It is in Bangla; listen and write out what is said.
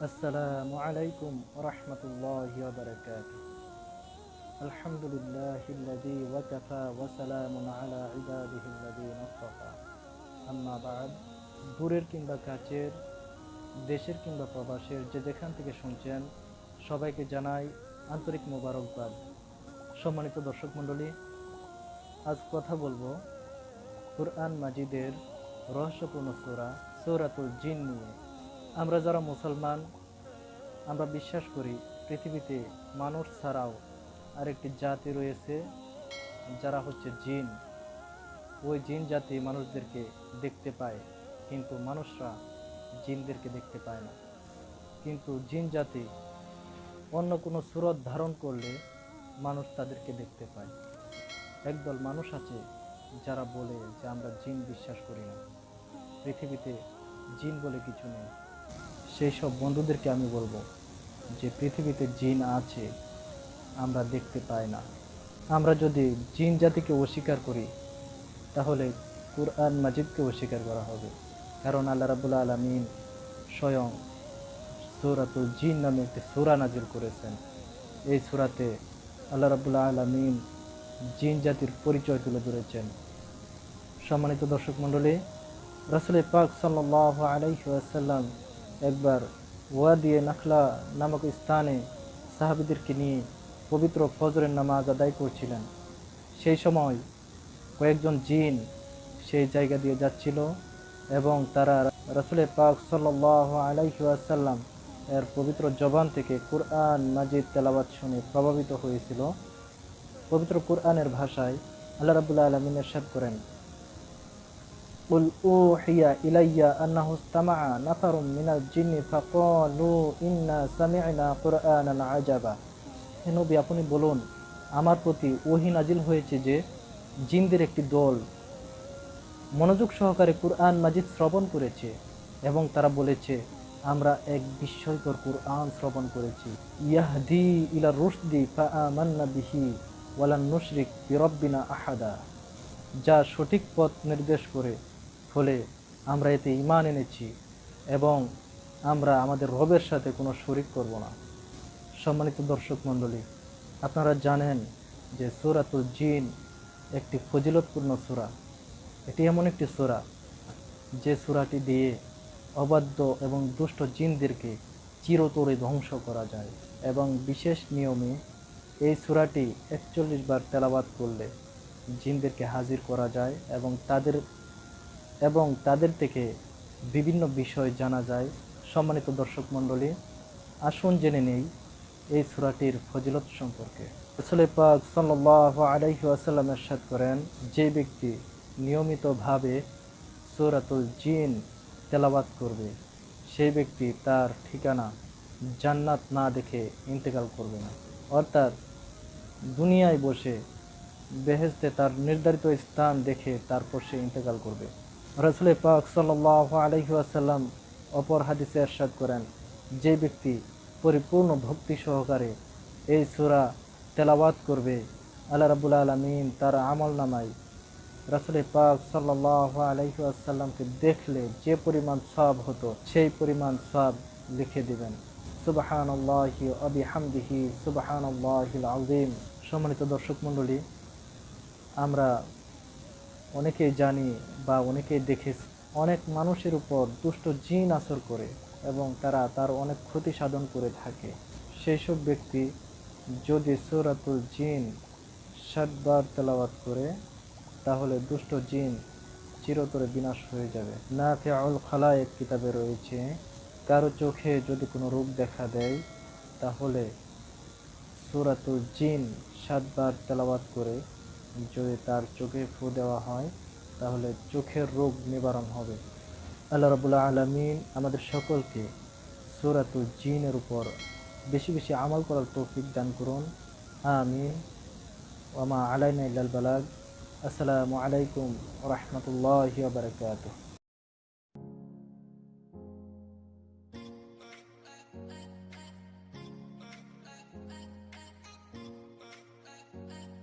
السلام عليكم ورحمة الله وبركاته الحمد لله الذي وكفى وسلام على عباده الذين اصطفى أما بعد দূরের কিংবা কাছের দেশের কিংবা প্রবাসের যে যেখান থেকে শুনছেন সবাইকে জানাই আন্তরিক মোবারকবাদ সম্মানিত দর্শক মণ্ডলী আজ কথা বলবো কুরআন মাজিদের রহস্যপূর্ণ সূরা সূরাতুল জিন নিয়ে আমরা যারা মুসলমান, আমরা বিশ্বাস করি পৃথিবীতে মানুষ ছাড়াও আরেকটি জাতি রয়েছে যারা হচ্ছে জিন। ওই জিন জাতি মানুষদেরকে দেখতে পায়, কিন্তু মানুষরা জিনদেরকে দেখতে পায় না। কিন্তু জিন জাতি অন্য কোনো সুরত ধারণ করলে মানুষ তাদেরকে দেখতে পায়। একদল মানুষ আছে যারা বলে যে আমরা জিন বিশ্বাস করি না। পৃথিবীতে জিন বলে কিছু নেই। সেই সব বন্ধুদেরকে আমি বলব যে পৃথিবীতে জিন আছে, আমরা দেখতে পাই না। আমরা যদি জিন জাতিকে অস্বীকার করি, তাহলে কুরআন মাজিদকে অস্বীকার করা হবে। কারণ আল্লাহ রাবুল্লা আলমিন স্বয়ং সূরাতুল জিন নামে একটি সূরা নাজিল করেছেন। এই সুরাতে আল্লাহ রাবুল্লা আলমিন জিন জাতির পরিচয় তুলে ধরেছেন। সম্মানিত দর্শক মণ্ডলী রাসুল পাক সাল্লাহ আলাইসাল্লাম একবার ওয়াদিয়ে নাখলা নামক স্থানে সাহাবিদেরকে নিয়ে পবিত্র ফজরের নামাজ আদায় করছিলেন। সেই সময় কয়েকজন জিন সেই জায়গা দিয়ে যাচ্ছিল এবং তারা রাসুল পাক সাল্লাহ আলাইসাল্লাম এর পবিত্র জবান থেকে কুরআন মাজিদ তেলাবাদ শুনে প্রভাবিত হয়েছিল। পবিত্র কুরআনের ভাষায় আল্লাহ রাবুল্লাহ আলমিন এরশাদ করেন قل أوحي إلي أنه استمع نفر من الجن فقالوا إنا سمعنا قرآنا عجبا হে নবী আপনি বলুন আমার প্রতি ওহি নাজিল হয়েছে যে জিনদের একটি দল মনোযোগ সহকারে কুরআন মাজিদ শ্রবণ করেছে এবং তারা বলেছে আমরা এক বিস্ময়কর কুরআন শ্রবণ করেছি ইয়াহদি ইলা রুশদি ফাআমান্না বিহি ওয়ালান নুশরিক বিরব্বিনা আহাদা যা সঠিক পথ নির্দেশ করে ফলে আমরা এতে ইমান এনেছি এবং আমরা আমাদের রবের সাথে কোনো শরিক করব না। সম্মানিত দর্শক মণ্ডলী, আপনারা জানেন যে সুরাতুল জিন একটি ফজিলতপূর্ণ সুরা। এটি এমন একটি সুরা যে সুরাটি দিয়ে অবাধ্য এবং দুষ্ট জিনদেরকে চিরতরে ধ্বংস করা যায় এবং বিশেষ নিয়মে এই সুরাটি একচল্লিশ বার তেলাবাদ করলে জিনদেরকে হাজির করা যায় এবং তাদের এবং তাদের থেকে বিভিন্ন বিষয় জানা যায়। সম্মানিত দর্শক মণ্ডলী, আসুন জেনে নেই এই সুরাটির ফজিলত সম্পর্কে। আসলে পাক সাল্লাহ আলাইহি আসাল্লাম এরশাদ করেন, যে ব্যক্তি নিয়মিতভাবে সুরাতুল জিন তেলাবাত করবে, সেই ব্যক্তি তার ঠিকানা জান্নাত না দেখে ইন্তেকাল করবে না। অর্থাৎ দুনিয়ায় বসে বেহেস্তে তার নির্ধারিত স্থান দেখে তারপর সে ইন্তেকাল করবে। রসুল পাক সাল্লাহ আলহিহাসাল্লাম অপর হাদিসে এরশাদ করেন, যে ব্যক্তি পরিপূর্ণ ভক্তি সহকারে এই সুরা তেলাবাত করবে, আল্লাহ রাবুল আলমিন তার আমল নামাই রাসুল পাক সাল্লাহ আলহিহাসাল্লামকে দেখলে যে পরিমাণ সব হতো, সেই পরিমাণ সব লিখে দিবেন। সুবাহান আল্লাহি আবি হামদিহি সুবাহান আল্লাহিল আজিম সম্মানিত দর্শক মণ্ডলী, আমরা অনেকেই জানি বা অনেকেই দেখেছি অনেক মানুষের উপর দুষ্ট জিন আসর করে এবং তারা তার অনেক ক্ষতি সাধন করে থাকে। সেই সব ব্যক্তি যদি সৌরাতুল জিন সাতবার তেলাওয়াত করে, তাহলে দুষ্ট জিন চিরতরে বিনাশ হয়ে যাবে। না ফেউল খালা এক কিতাবে রয়েছে, কারও চোখে যদি কোনো রূপ দেখা দেয়, তাহলে সুরাতুল জিন সাতবার তেলাওয়াত করে যদি তার চোখে ফু দেওয়া হয়, তাহলে চোখের রোগ নিবারণ হবে। আল্লাহ রবুল্লা আলমিন আমাদের সকলকে সুরাতুল জিনের উপর বেশি বেশি আমল করার তৌফিক দান করুন। আমিন। ওমা আলাইনা ইল্লাল বালাগ। আসসালামু আলাইকুম রহমতুল্লাহ বারকাতুহ।